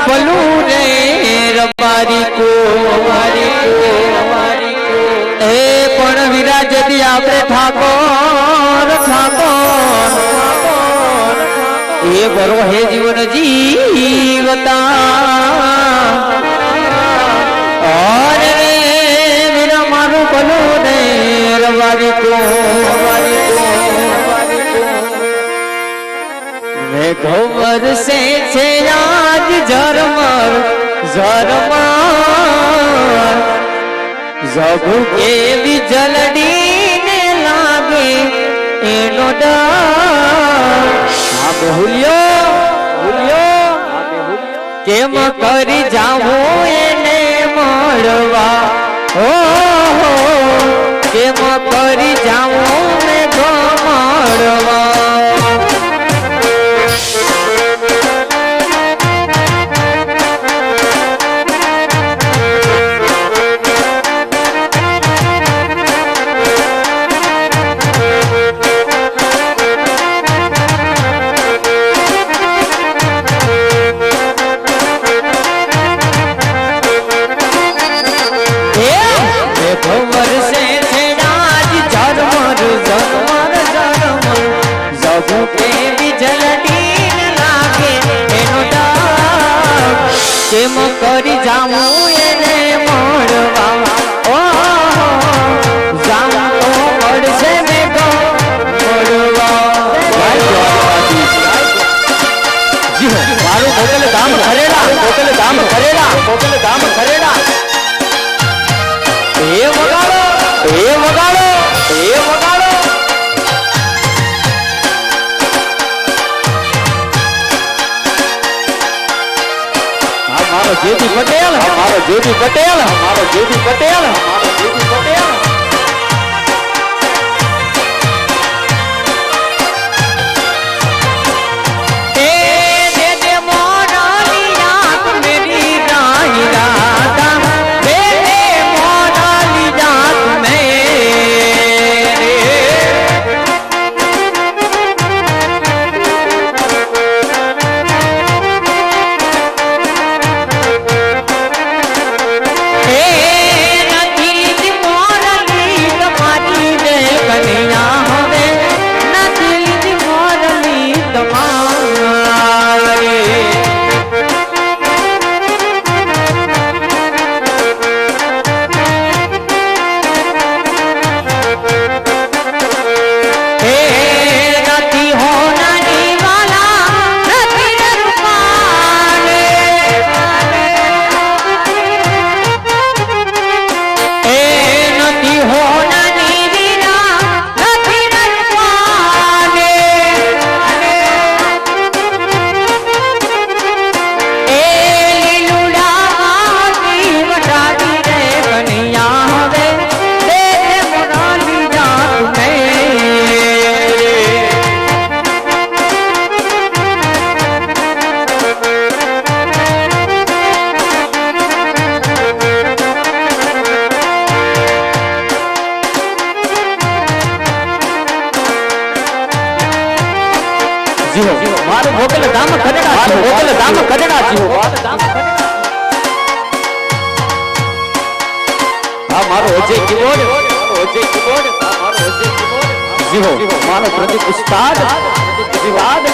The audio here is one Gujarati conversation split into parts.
મારું ભલું રે રબારી કો રબારી કો રબારી કો એ પણ વિરાજતી આપણે ઠાકોર ઠાકોર ઠાકોર એ બરો હે જીવન જીવતા અરે રે વીરા મારું ભલું રે રબારી કો રબારી કો રબારી કો મેઘો વરસે છે આજ ઝરમર ઝરમર. જગુ કેવી જલડીને લાગે એનો ડર. ભૂલ્યો ભૂલ્યો કેમ કરી જાવું એને મળવા? હો કેમ કરી જેબી પટેલ મારો જેબી પટેલ મારું ગોકલ ધામ કડડા મારું ગોકલ ધામ કડડા હા મારો ઓજે કીબોર્ડ. ઓજે કીબોર્ડ. મારો ઓજે કીબોર્ડ. મારો પ્રદીપ ઉસ્તાદ. જીવાદ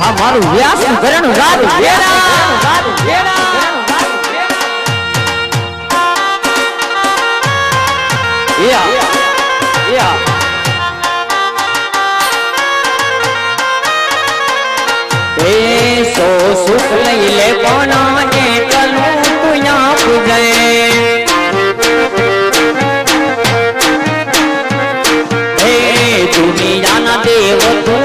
હા મારું વ્યાસ ગરણ રાજ વેરા. વેરા Yeah. એ સો સુખ લઈ લે કોના ને તલું તુયા પૂજે દુનિયાના દેવ તું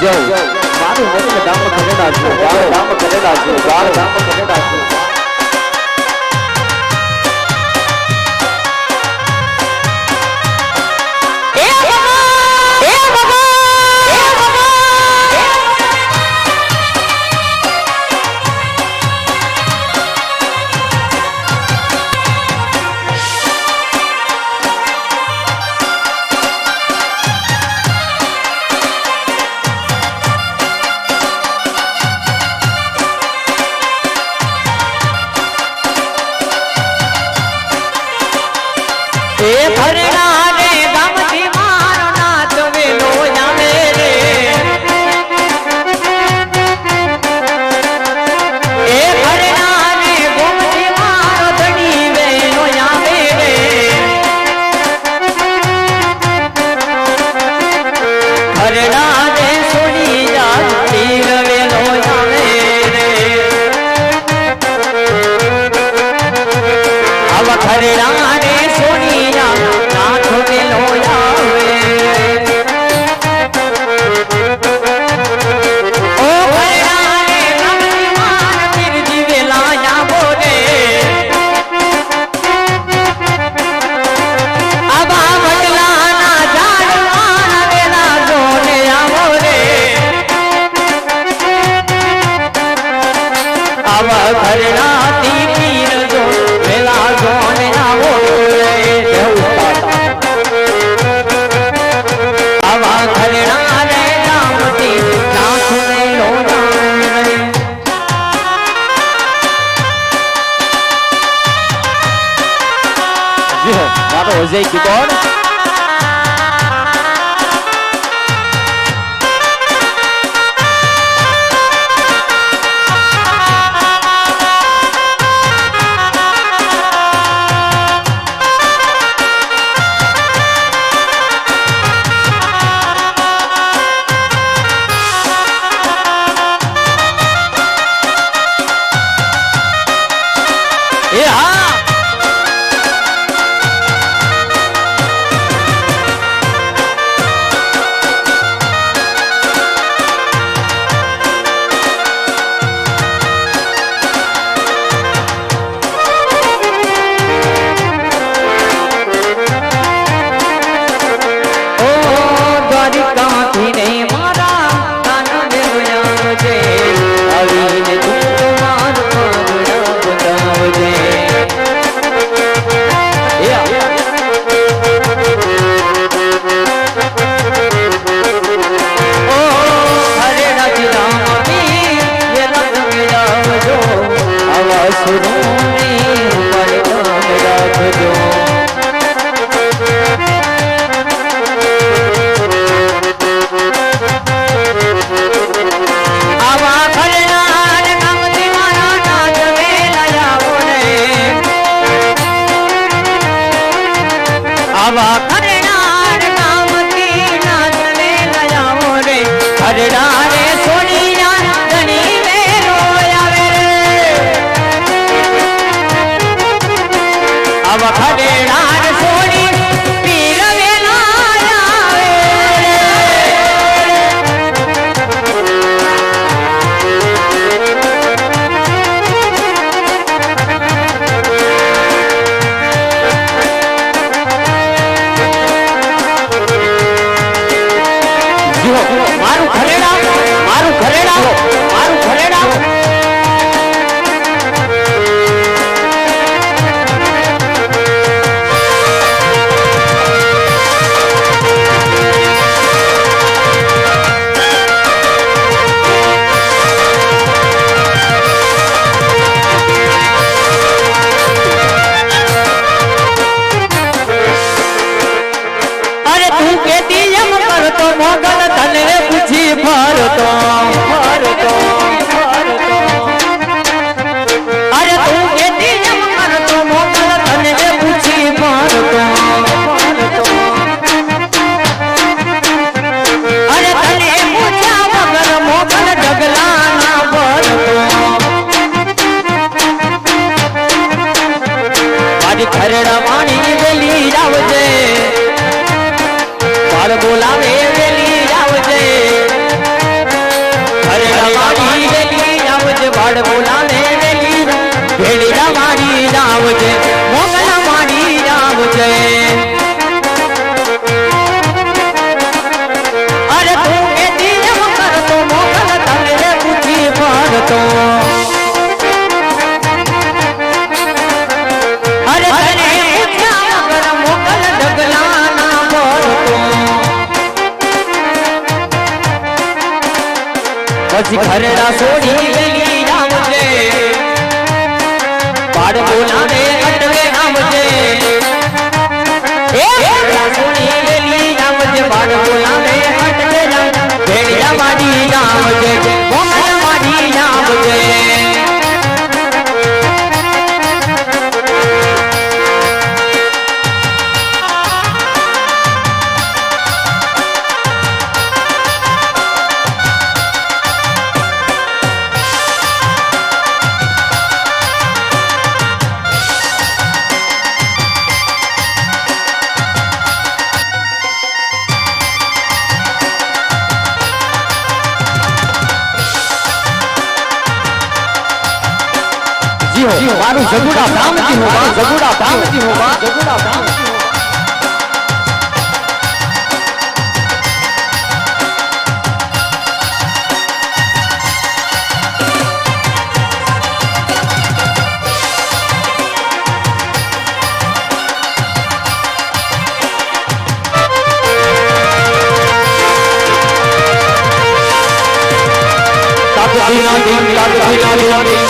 જય મારું વચન ધામ કરેલા છું. ધામ કરેલા છું. ધામ કરેલા છું. fazer igual, né? વેરડા પાણી વેલી આવજે બાળ બોલાવે વેલી આવજે વેરડા પાણી વેલી આવજે બાળ બોલાવે વેલી વેરડા પાણી આવજે મોગલા પાણી આવજે અરે તું કે દિન કરતો મોગલ તને પૂછી પડતો. પછી ઘરડા છોડી લેલી આવજે પાડ બોલાવે અટવે આવજે એ ઘરડા છોડી લેલી આવજે પાડ બોલાવે અટવે આવજે ભેડિયા માડી આવજે જી હો મારું જગુડા ધામજી હો મારું જગુડા ધામજી હો મારું જગુડા ધામજી હો સાધુ